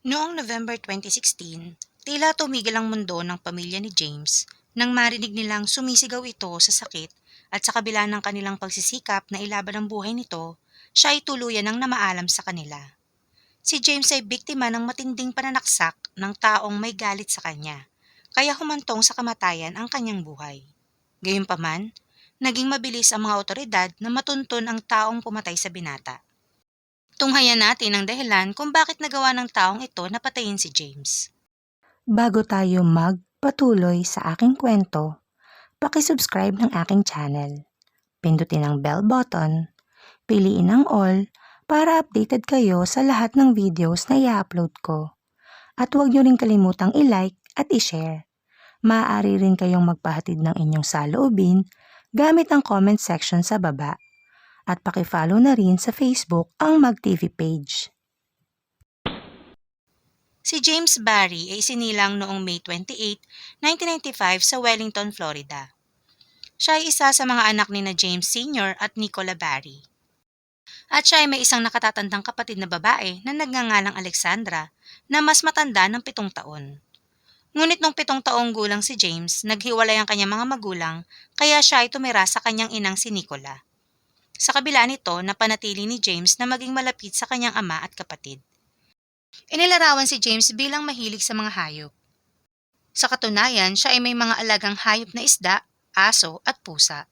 Noong November 2016, tila tumigil ang mundo ng pamilya ni James nang marinig nilang sumisigaw ito sa sakit at sa kabila ng kanilang pagsisikap na ilaban ang buhay nito, siya ay tuluyan ng namaalam sa kanila. Si James ay biktima ng matinding pananaksak ng taong may galit sa kanya, kaya humantong sa kamatayan ang kanyang buhay. Gayunpaman, naging mabilis ang mga otoridad na matuntun ang taong pumatay sa binata. Tunghayan natin ang dahilan kung bakit nagawa ng taong ito na patayin si James. Bago tayo magpatuloy sa aking kwento, pakisubscribe ng aking channel. Pindutin ang bell button, piliin ang all para updated kayo sa lahat ng videos na i-upload ko. At huwag niyo rin kalimutang i-like at i-share. Maaari rin kayong magpahatid ng inyong saloobin gamit ang comment section sa baba. At pakifollow na rin sa Facebook ang MagTV page. Si James Barry ay isinilang noong May 28, 1995 sa Wellington, Florida. Siya ay isa sa mga anak ni na James Sr. at Nicola Barry. At siya ay may isang nakatatandang kapatid na babae na nagngangalang Alexandra na mas matanda ng pitong taon. Ngunit nung pitong taong gulang si James, naghiwalay ang kanyang mga magulang kaya siya ay tumira sa kanyang inang si Nicola. Sa kabila nito, napanatili ni James na maging malapit sa kanyang ama at kapatid. Inilarawan si James bilang mahilig sa mga hayop. Sa katunayan, siya ay may mga alagang hayop na isda, aso at pusa.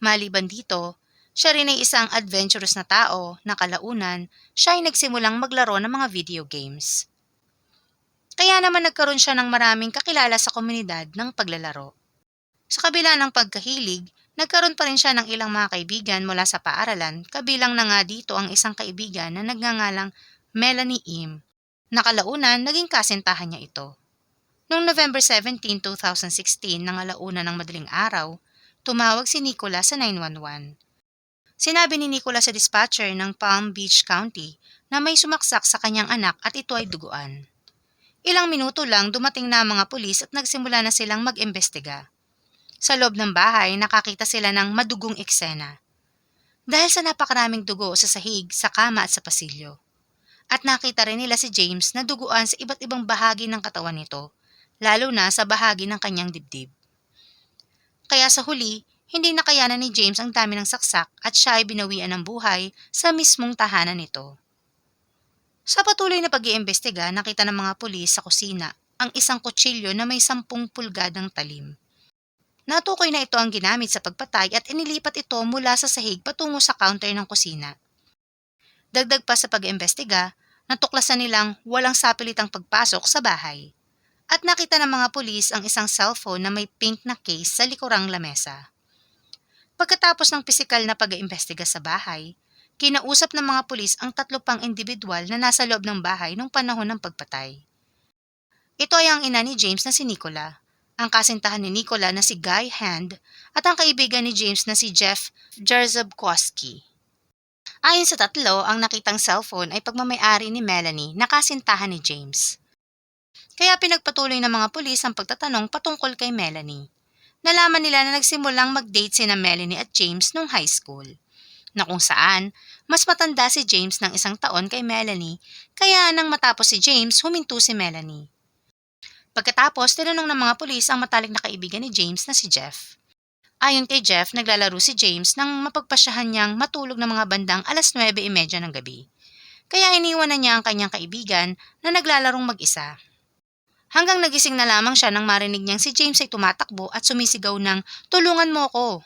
Maliban dito, siya rin ay isang adventurous na tao na kalaunan siya ay nagsimulang maglaro ng mga video games. Kaya naman nagkaroon siya ng maraming kakilala sa komunidad ng paglalaro. Sa kabila ng pagkahilig, nagkaroon pa rin siya ng ilang mga kaibigan mula sa paaralan, kabilang na nga dito ang isang kaibigan na nagngangalang Melanie Im. Nakalaunan, naging kasintahan niya ito. Noong November 17, 2016, nang alauna ng madaling araw, tumawag si Nicola sa 911. Sinabi ni Nicola sa dispatcher ng Palm Beach County na may sumaksak sa kanyang anak at ito ay duguan. Ilang minuto lang dumating na mga pulis at nagsimula na silang mag-imbestiga. Sa loob ng bahay, nakakita sila ng madugong eksena. Dahil sa napakaraming dugo sa sahig, sa kama at sa pasilyo. At nakita rin nila si James na duguan sa iba't ibang bahagi ng katawan nito, lalo na sa bahagi ng kanyang dibdib. Kaya sa huli, hindi nakayanan ni James ang dami ng saksak at siya ay binawian ng buhay sa mismong tahanan nito. Sa patuloy na pag-iimbestiga, nakita ng mga pulis sa kusina ang isang kutsilyo na may sampung pulgadang talim. Natukoy na ito ang ginamit sa pagpatay at inilipat ito mula sa sahig patungo sa counter ng kusina. Dagdag pa sa pag-imbestiga, natuklasan nilang walang sapilitang pagpasok sa bahay. At nakita ng mga pulis ang isang cellphone na may pink na case sa likurang lamesa. Pagkatapos ng pisikal na pag-iimbestiga sa bahay, kinausap ng mga pulis ang tatlo pang individual na nasa loob ng bahay nung panahon ng pagpatay. Ito ay ang ina ni James na si Nicola, ang kasintahan ni Nicola na si Guy Hand at ang kaibigan ni James na si Jeff Jerzabkowski. Ayon sa tatlo, ang nakitang cellphone ay pagmamayari ni Melanie na kasintahan ni James. Kaya pinagpatuloy ng mga pulis ang pagtatanong patungkol kay Melanie. Nalaman nila na nagsimulang mag-date sina Melanie at James nung high school. Na kung saan, mas matanda si James ng isang taon kay Melanie, kaya nang matapos si James, huminto si Melanie. Pagkatapos, tinanong ng mga pulis ang matalik na kaibigan ni James na si Jeff. Ayon kay Jeff, naglalaro si James nang mapagpasyahan niyang matulog ng mga bandang alas 9.30 ng gabi. Kaya iniwan na niya ang kanyang kaibigan na naglalarong mag-isa. Hanggang nagising na lamang siya nang marinig niyang si James ay tumatakbo at sumisigaw ng, Tulungan mo ko!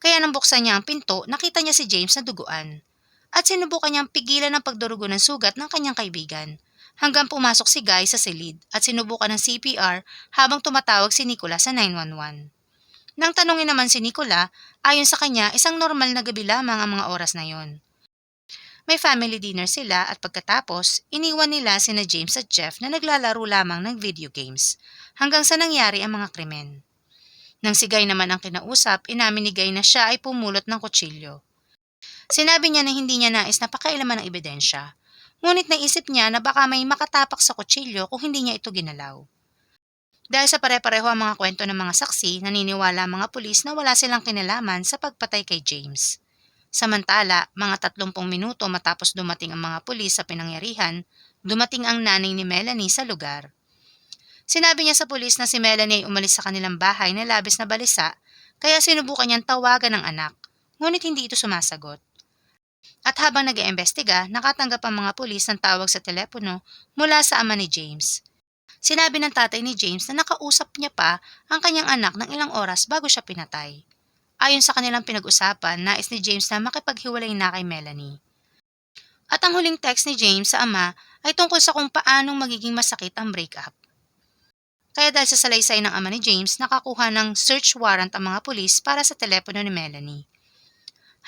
Kaya nang buksan niya ang pinto, nakita niya si James na duguan. At sinubukan niyang pigilan ang pagdurugo ng sugat ng kanyang kaibigan hanggang pumasok si Guy sa silid at sinubukan ng CPR habang tumatawag si Nicola sa 911. Nang tanungin naman si Nicola, ayon sa kanya isang normal na gabi lamang ang mga oras na yon. May family dinner sila at pagkatapos, iniwan nila sina James at Jeff na naglalaro lamang ng video games hanggang sa nangyari ang mga krimen. Nang si Guy naman ang kinausap, inamin ni Guy na siya ay pumulot ng kutsilyo. Sinabi niya na hindi niya nais na pakailaman ng ebidensya, ngunit naisip niya na baka may makatapak sa kutsilyo kung hindi niya ito ginalaw. Dahil sa pare-pareho ang mga kwento ng mga saksi, naniniwala ang mga pulis na wala silang kinalaman sa pagpatay kay James. Samantala, mga 30 minuto matapos dumating ang mga pulis sa pinangyarihan, dumating ang nanay ni Melanie sa lugar. Sinabi niya sa pulis na si Melanie ay umalis sa kanilang bahay na labis na balisa kaya sinubukan niyang tawagan ng anak, ngunit hindi ito sumasagot. At habang nag iimbestiga nakatanggap ang mga pulis ng tawag sa telepono mula sa ama ni James. Sinabi ng tatay ni James na nakausap niya pa ang kanyang anak ng ilang oras bago siya pinatay. Ayon sa kanilang pinag-usapan, nais ni James na makipaghiwalay na kay Melanie. At ang huling text ni James sa ama ay tungkol sa kung paanong magiging masakit ang breakup. Kaya dahil sa salaysay ng ama ni James, nakakuha ng search warrant ang mga pulis para sa telepono ni Melanie.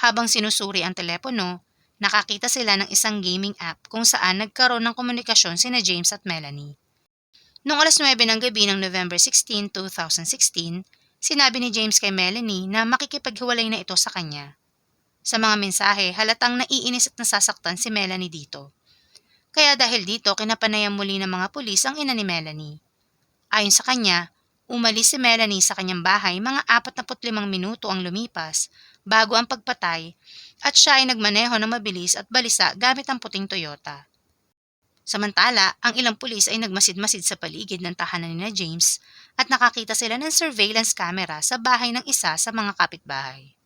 Habang sinusuri ang telepono, nakakita sila ng isang gaming app kung saan nagkaroon ng komunikasyon sina James at Melanie. Noong alas 9 ng gabi ng November 16, 2016, sinabi ni James kay Melanie na makikipaghiwalay na ito sa kanya. Sa mga mensahe, halatang naiinis at nasasaktan si Melanie dito. Kaya dahil dito, kinapanayam muli ng mga pulis ang ina ni Melanie. Ayon sa kanya, umalis si Melanie sa kanyang bahay mga 45 minuto ang lumipas bago ang pagpatay at siya ay nagmaneho ng mabilis at balisa gamit ang puting Toyota. Samantala, ang ilang pulis ay nagmasid-masid sa paligid ng tahanan ni na James at nakakita sila ng surveillance camera sa bahay ng isa sa mga kapitbahay.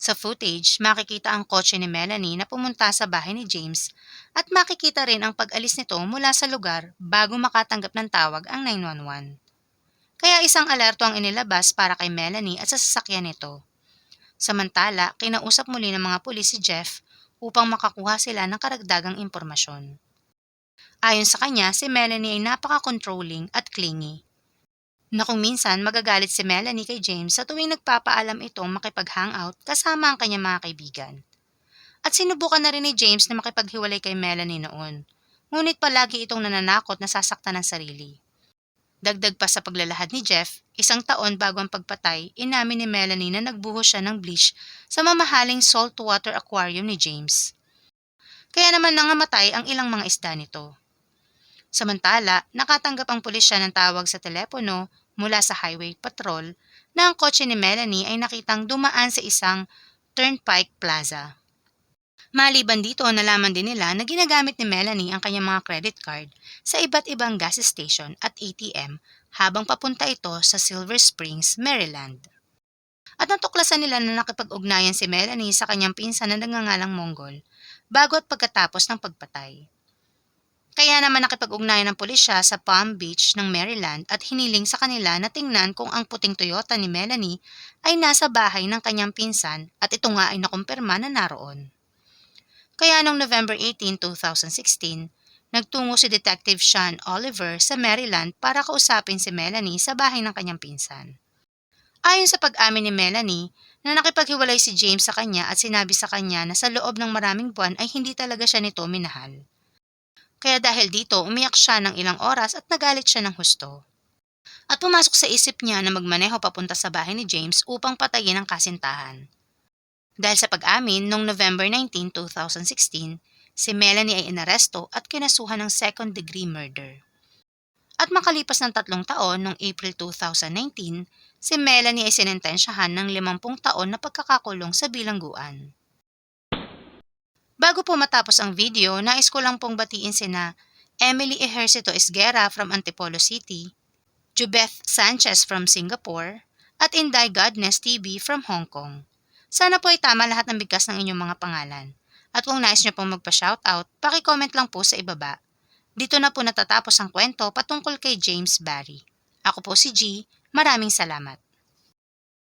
Sa footage, makikita ang kotse ni Melanie na pumunta sa bahay ni James at makikita rin ang pag-alis nito mula sa lugar bago makatanggap ng tawag ang 911. Kaya isang alerto ang inilabas para kay Melanie at sa sasakyan nito. Samantala, kinausap muli ng mga pulis si Jeff upang makakuha sila ng karagdagang impormasyon. Ayon sa kanya, si Melanie ay napaka-controlling at clingy na kung minsan magagalit si Melanie kay James sa tuwing nagpapaalam itong makipag-hangout kasama ang kanyang mga kaibigan. At sinubukan na rin ni James na makipaghiwalay kay Melanie noon, ngunit palagi itong nananakot na sasaktan ng sarili. Dagdag pa sa paglalahad ni Jeff, isang taon bago ang pagpatay, inamin ni Melanie na nagbuhos siya ng bleach sa mamahaling saltwater aquarium ni James. Kaya naman nangamatay ang ilang mga isda nito. Samantala, nakatanggap ang pulisya ng tawag sa telepono mula sa highway patrol na ang kotse ni Melanie ay nakitang dumaan sa isang turnpike plaza. Maliban dito, nalaman din nila na ginagamit ni Melanie ang kanyang mga credit card sa iba't ibang gas station at ATM habang papunta ito sa Silver Springs, Maryland. At natuklasan nila na nakipag-ugnayan si Melanie sa kanyang pinsan na nagngangalang Mongol bago at pagkatapos ng pagpatay. Kaya naman nakipag-ugnayan ng pulisya sa Palm Beach ng Maryland at hiniling sa kanila na tingnan kung ang puting Toyota ni Melanie ay nasa bahay ng kanyang pinsan at ito nga ay nakumpirma na naroon. Kaya noong November 18, 2016, nagtungo si Detective Sean Oliver sa Maryland para kausapin si Melanie sa bahay ng kanyang pinsan. Ayon sa pag-amin ni Melanie, na nakipaghiwalay si James sa kanya at sinabi sa kanya na sa loob ng maraming buwan ay hindi talaga siya nito minahal. Kaya dahil dito, umiyak siya ng ilang oras at nagalit siya ng husto. At pumasok sa isip niya na magmaneho papunta sa bahay ni James upang patayin ang kasintahan. Dahil sa pag-amin, noong November 19, 2016, si Melanie ay inaresto at kinasuhan ng second-degree murder. At makalipas ng tatlong taon, noong April 2019, si Melanie ay sinentensyahan ng 50 taon na pagkakakulong sa bilangguan. Bago po matapos ang video, nais ko lang pong batiin sina Emily Ejercito Esguera from Antipolo City, Jubeth Sanchez from Singapore, at Inday Godness TV from Hong Kong. Sana po ay tama lahat ng bigkas ng inyong mga pangalan. At kung nais nyo pong magpa-shoutout, paki-comment lang po sa ibaba. Dito na po natatapos ang kwento patungkol kay James Barry. Ako po si G. Maraming salamat.